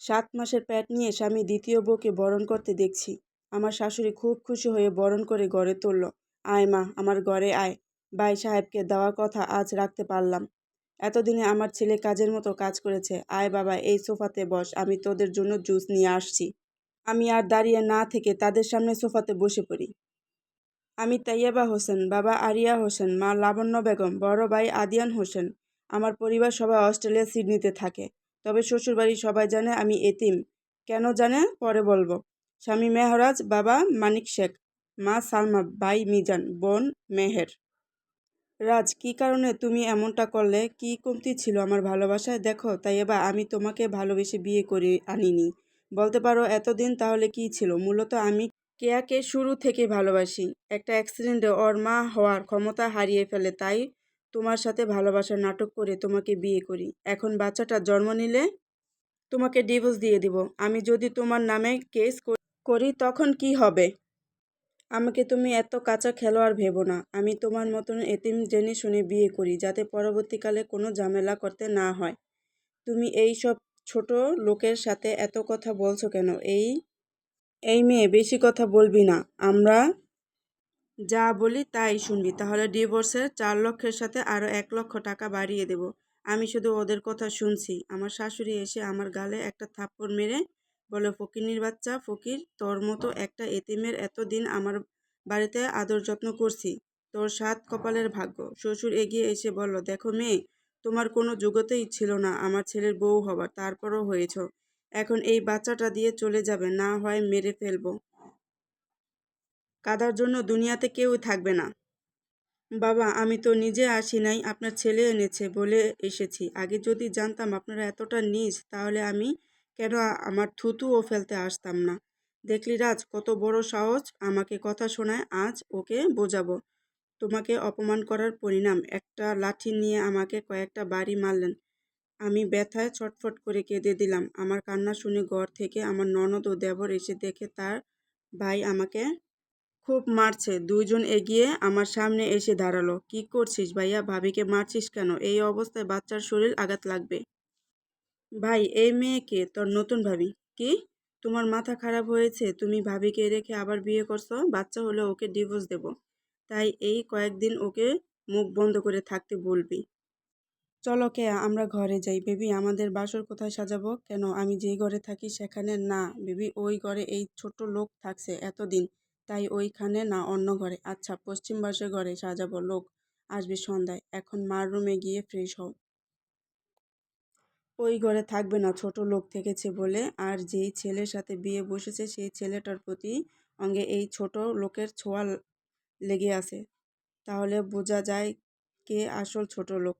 সাত মাসের পেট নিয়ে স্বামী দ্বিতীয় বউকে বরণ করতে দেখছি। আমার শাশুড়ি খুব খুশি হয়ে বরণ করে গড়ে তুলল। আয় মা, আমার ঘরে আয়। ভাই সাহেবকে দেওয়া কথা আজ রাখতে পারলাম। এতদিনে আমার ছেলে কাজের মতো কাজ করেছে। আয় বাবা, এই সোফাতে বস, আমি তোদের জন্য জুস নিয়ে আসছি। আমি আর দাঁড়িয়ে না থেকে তাদের সামনে সোফাতে বসে পড়ি। আমি তাইয়াবা হোসেন, বাবা আরিয়া হোসেন, মা লাবণ্য বেগম, বড় ভাই আদিয়ান হোসেন। আমার পরিবার সবাই অস্ট্রেলিয়া সিডনিতে থাকে। তবে শ্বশুরবাড়ির সবাই জানে আমি এতিম। কেন জানে? পরে বলব। স্বামী মেহরাজ, বাবা মানিক শেখ, মা সালমা, ভাই মিজান, বোন মেহের। রাজ, কি কারণে তুমি এমনটা করলে? কি কমতি ছিল আমার ভালোবাসায়? দেখো, তাই এবার আমি তোমাকে ভালোবেসে বিয়ে করে আনিনি। বলতে পারো, এতদিন তাহলে কি ছিল? মূলত আমি কেয়াকে শুরু থেকে ভালোবাসি। একটা অ্যাক্সিডেন্টে ওর মা হওয়ার ক্ষমতা হারিয়ে ফেলে, তাই তোমার সাথে ভালোবাসার নাটক করে তোমাকে বিয়ে করি। এখন বাচ্চাটা জন্ম নিলে তোমাকে ডিভোর্স দিয়ে দিব। আমি যদি তোমার নামে কেস করি তখন কি হবে? আমাকে তুমি এত কাঁচা খেলোয়াড় ভেবো না। আমি তোমার মতন এতিম জেনে শুনে বিয়ে করি, যাতে পরবর্তীকালে কোনো ঝামেলা করতে না হয়। তুমি এই সব ছোট লোকের সাথে এত কথা বলছো কেন? এই এই মেয়ে বেশি কথা বলবি না। আমরা যা বলি তাই শুনবি। তাহলে ডিভোর্সের চার লক্ষের সাথে আরও এক লক্ষ টাকা বাড়িয়ে দেব। আমি শুধু ওদের কথা শুনছি। আমার শাশুড়ি এসে আমার গালে একটা থাপ্পড় মেরে বলে ফকিনির বাচ্চা, ফকির, তোর মতো একটা এতিমের এতদিন আমার বাড়িতে আদর যত্ন করছি। তোর সাত কপালের ভাগ্য। শ্বশুর এগিয়ে এসে বলল, দেখো মেয়ে, তোমার কোনো যোগ্যতাই ছিল না। আমার ছেলের বউ হবার, তারপরও হয়েছ। এখন এই বাচ্চাটা দিয়ে চলে যাবে, না হয় মেরে ফেলব। কাদার জন্য দুনিয়াতে কেউই থাকবে না। বাবা, আমি তো নিজে আসি নাই, আপনার ছেলে এনেছে বলে এসেছি। আগে যদি জানতাম আপনারা এতটা নিজ, তাহলে আমি কেন আমার থুতুও ফেলতে আসতাম না? দেখলি রাজ, কত বড় সাহস, আমাকে কথা শোনায় আজ ওকে বোঝাবো। তোমাকে অপমান করার পরিণাম, একটা লাঠি নিয়ে আমাকে কয়েকটা বাড়ি মারলেন। আমি ব্যথায় ছটফট করে কেঁদে দিলাম। আমার কান্না শুনে ঘর থেকে আমার ননদ ও দেবর এসে দেখে তার ভাই আমাকে খুব মারছে। দুইজন এগিয়ে আমার সামনে এসে দাঁড়াল। কি করছিস ভাইয়া? ভাবিকে মারছিস কেন? এই অবস্থায় বাচ্চার শরীর আঘাত লাগবে। ভাই, এই মেয়েকে, তোর নতুন ভাবি। কি? তোমার মাথা খারাপ হয়েছে? তুমি ভাবিকে রেখে আবার বিয়ে করছ? বাচ্চা হলে ওকে ডিভোর্স দেব। তাই এই কয়েকদিন ওকে মুখ বন্ধ করে থাকতে বলবি। চলো কে আমরা ঘরে যাই। বেবি, আমাদের বাসর কোথায় সাজাবো? কেন আমি যেই ঘরে থাকি সেখানে না। বেবি, ওই ঘরে এই ছোট লোক থাকছে এতদিন। তাই ওইখানে না, অন্য ঘরে। আচ্ছা পশ্চিম বাসের ঘরে সাজাবো, লোক। আসবে সন্ধ্যায়। এখন মার রুমে গিয়ে ফ্রেশ হও। ওই ঘরে থাকবে না, ছোট লোক থেকেছে বলে। আর যেই ছেলের সাথে বিয়ে বসেছে, সেই ছেলেটার প্রতি অঙ্গে এই ছোট লোকের ছোঁয়া লেগে আছে। তাহলে বোঝা যায় কে আসল ছোট লোক।